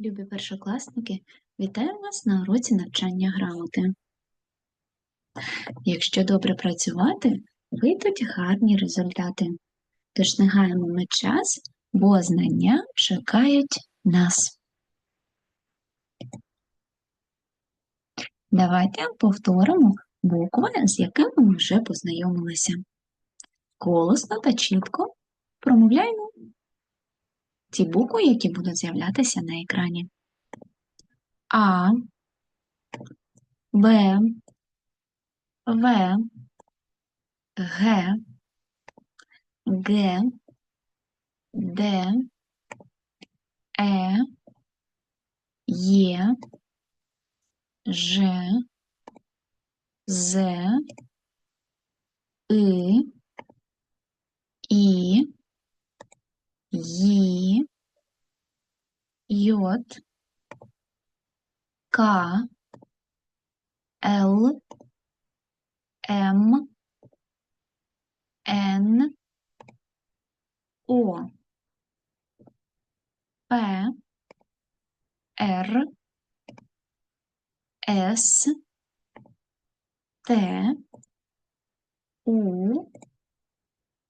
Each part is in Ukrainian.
Любі першокласники, вітаю вас на уроці навчання грамоти. Якщо добре працювати, вийдуть гарні результати. Тож не гаємо ми час, бо знання чекають нас. Давайте повторимо букви, з якими ми вже познайомилися. Голосно та чітко промовляємо ті букви, які будуть з'являтися на екрані. А, Б, В, Г, Г, Д, Е, Є, Ж, З, И, І, Ї, Йод, К, Л, М, Н, О, П, Р, С, Т, У,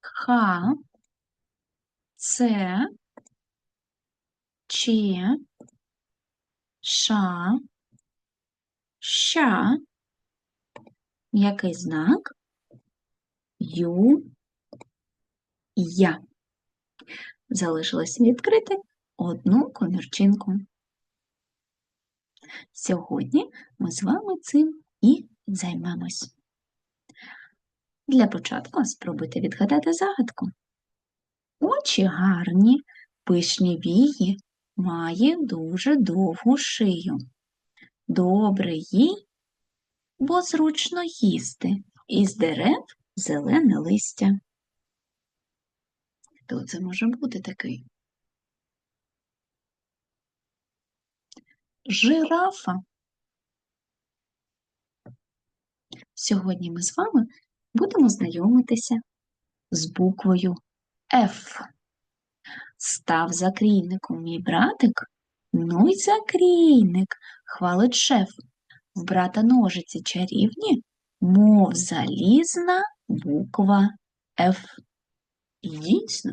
Х, Ц, Ч, Ша, Ща, який знак? Ю, Я. Залишилось відкрити одну комірчинку. Сьогодні ми з вами цим і займемось. Для початку спробуйте відгадати загадку. Очі гарні, пишні вії, має дуже довгу шию. Добре їй, бо зручно їсти, із дерев зелене листя. Хто це може бути такий? Жирафа. Сьогодні ми з вами будемо знайомитися з буквою F. Став закрійником мій братик, ну й закрійник, хвалить шеф. В брата ножиці чарівні, мов залізна буква F. І дійсно,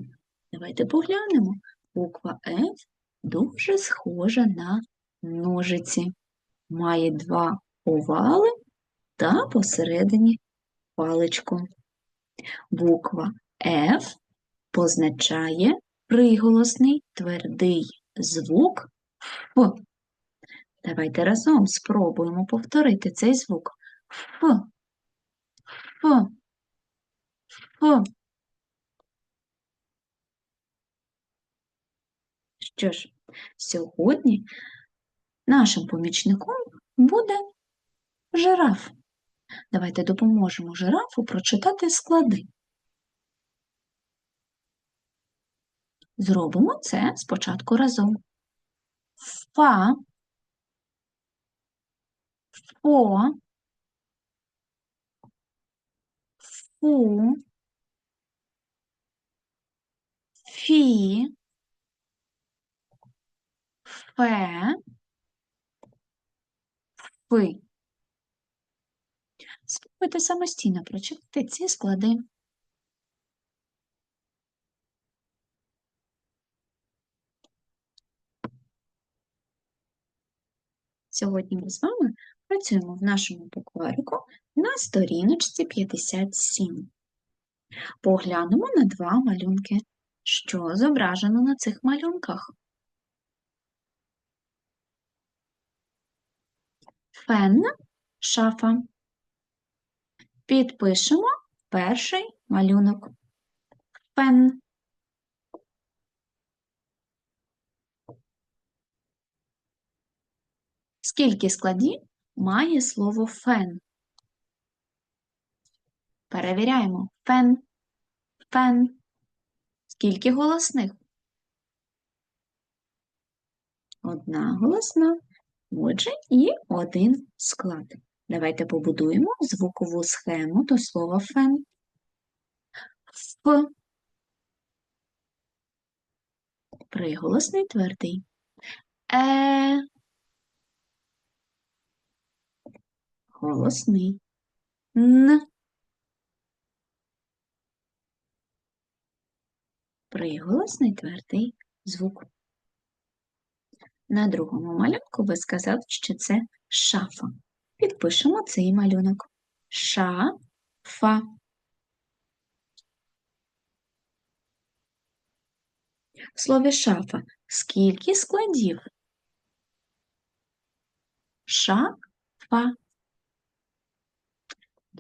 давайте поглянемо. Буква F дуже схожа на ножиці. Має два овали та посередині паличку. Буква F позначає приголосний твердий звук Ф. Давайте разом спробуємо повторити цей звук Ф. Ф. Ф. Що ж, сьогодні нашим помічником буде жираф. Давайте допоможемо жирафу прочитати склади. Зробимо це спочатку разом. Фа, фо, фу, фі, фе, фи. Спробуйте самостійно прочитати ці склади. Сьогодні ми з вами працюємо в нашому букварику на сторіночці 57. Поглянемо на два малюнки. Що зображено на цих малюнках? Фен, шафа. Підпишемо перший малюнок. Фен. Скільки складів має слово фен? Перевіряємо. Фен, фен. Скільки голосних? Одна голосна. Отже, і один склад. Давайте побудуємо звукову схему до слова фен. Ф. Приголосний твердий. Е. Голосний. Н. Приголосний твердий звук. На другому малюнку ви сказали, що це шафа. Підпишемо цей малюнок. Ша-фа. В слові шафа скільки складів? Ша-фа.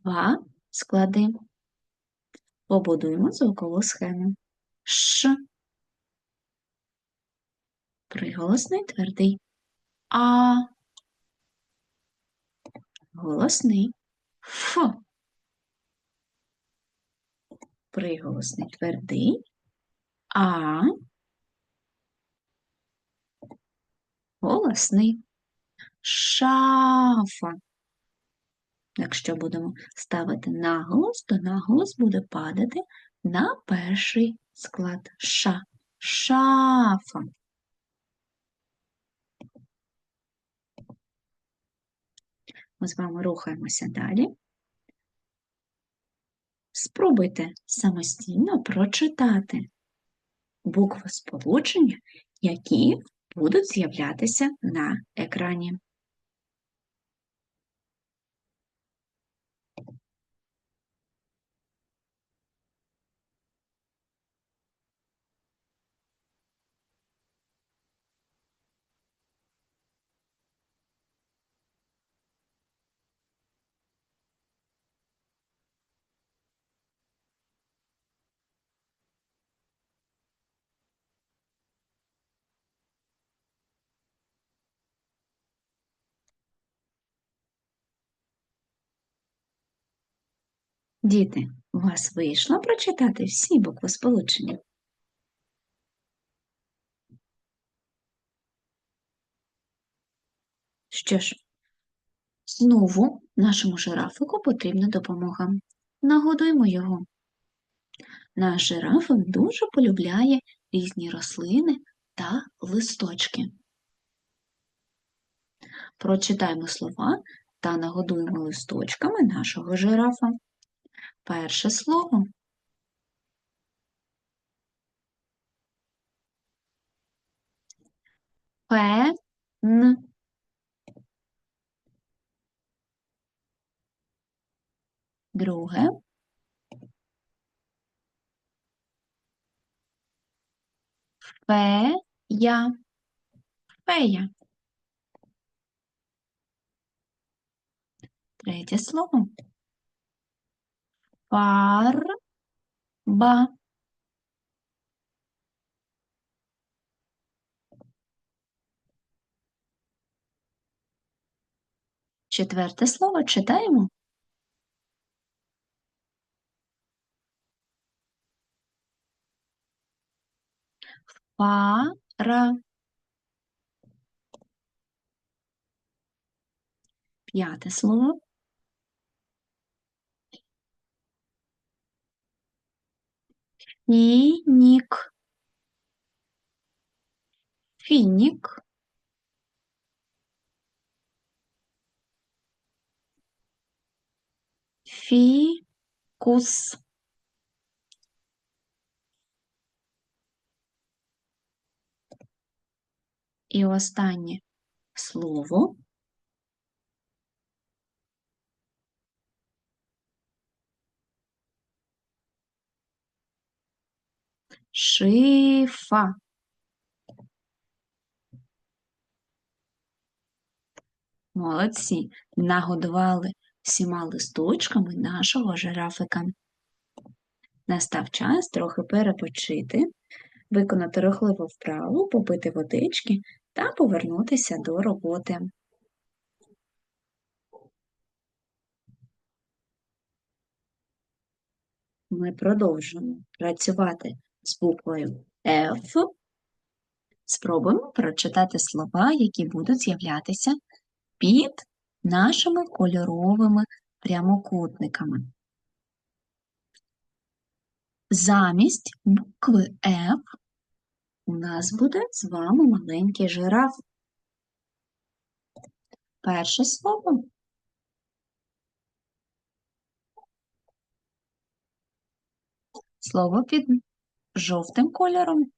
Два склади. Побудуємо звукову схему. Ш. Приголосний твердий. А. Голосний. Ф. Приголосний твердий. А. Голосний. Шафа. Якщо будемо ставити наголос, то наголос буде падати на перший склад ша. Шафа. Ми з вами рухаємося далі. Спробуйте самостійно прочитати букви сполучення, які будуть з'являтися на екрані. Діти, у вас вийшло прочитати всі букви сполучення? Що ж, знову нашому жирафику потрібна допомога. Нагодуємо його. Наш жирафик дуже полюбляє різні рослини та листочки. Прочитаємо слова та нагодуємо листочками нашого жирафа. Перше слово. Пен. Друге. Фея. Фея. Третє слово. Фарба. Четверте слово читаємо. Пара. П'яте слово. Фінік. Фінік. Фікус. І останнє слово шифа. Молодці, нагодували всіма листочками нашого жирафика. Настав час трохи перепочити, виконати рухливу вправу, попити водички та повернутися до роботи. Ми продовжуємо працювати з буквою F. Спробуємо прочитати слова, які будуть з'являтися під нашими кольоровими прямокутниками. Замість букви F у нас буде з вами маленький жираф. Перше слово. Слово під жовтим кольором.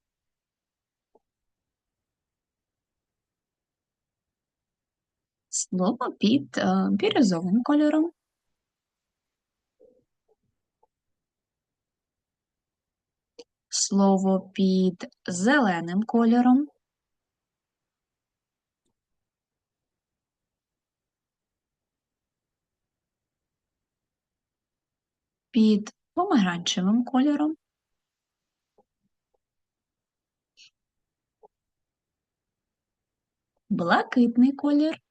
Слово під е, бірюзовим кольором. Слово під зеленим кольором. Під помаранчевим кольором. Блакитний колір.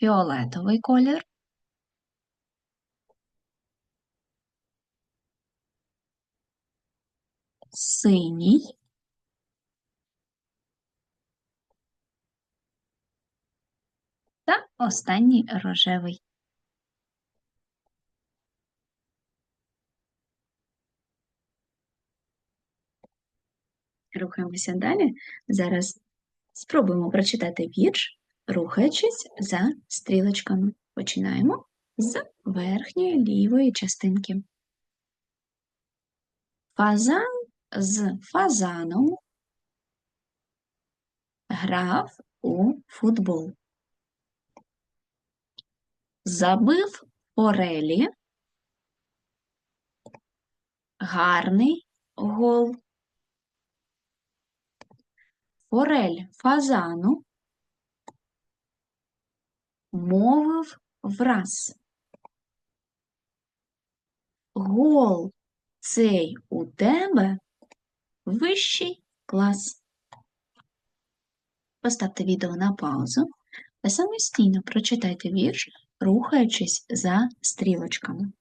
Фіолетовий колір. Синій. Та останній рожевий. Рухаємося далі. Зараз спробуємо прочитати вірш, рухаючись за стрілочками. Починаємо з верхньої лівої частинки. Фазан з фазаном грав у футбол. Забив форелі гарний гол. Форель фазану мовив враз. Гол цей у тебе вищий клас. Поставте відео на паузу та самостійно прочитайте вірш, рухаючись за стрілочками.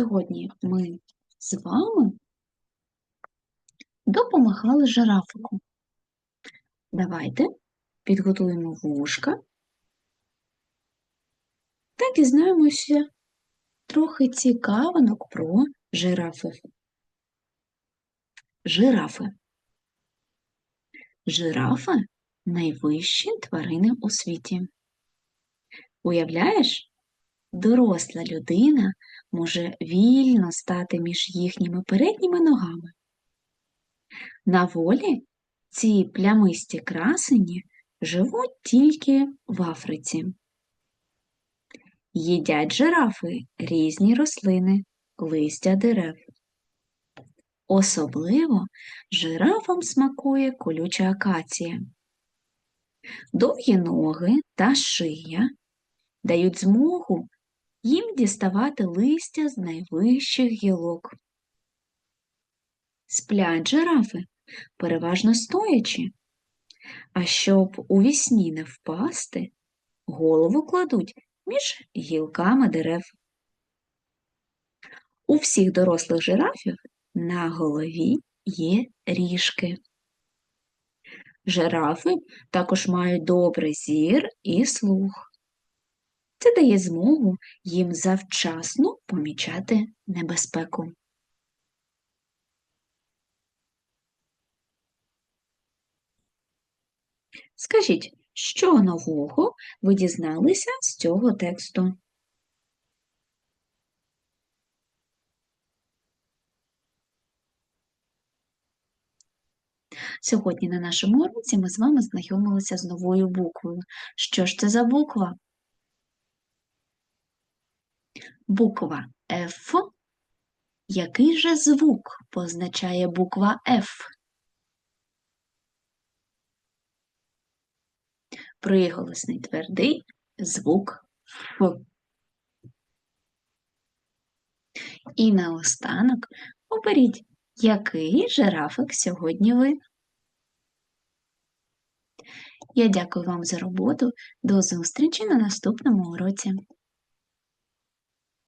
Сьогодні ми з вами допомагали жирафику. Давайте підготуємо вушка та дізнаємося трохи цікавинок про жирафів. Жирафи. Жирафи найвищі тварини у світі. Уявляєш, доросла людина може вільно стати між їхніми передніми ногами. На волі ці плямисті красені живуть тільки в Африці. Їдять жирафи різні рослини, листя дерев. Особливо жирафам смакує колюча акація. Довгі ноги та шия дають змогу їм діставати листя з найвищих гілок. Сплять жирафи переважно стоячи, а щоб у вісні не впасти, голову кладуть між гілками дерев. У всіх дорослих жирафів на голові є ріжки. Жирафи також мають добрий зір і слух. Це дає змогу їм завчасно помічати небезпеку. Скажіть, що нового ви дізналися з цього тексту? Сьогодні на нашому уроці ми з вами знайомилися з новою буквою. Що ж це за буква? Буква F. Який же звук позначає буква F? Приголосний твердий звук Ф. І наостанок оберіть, який жирафик сьогодні ви. Я дякую вам за роботу. До зустрічі на наступному уроці.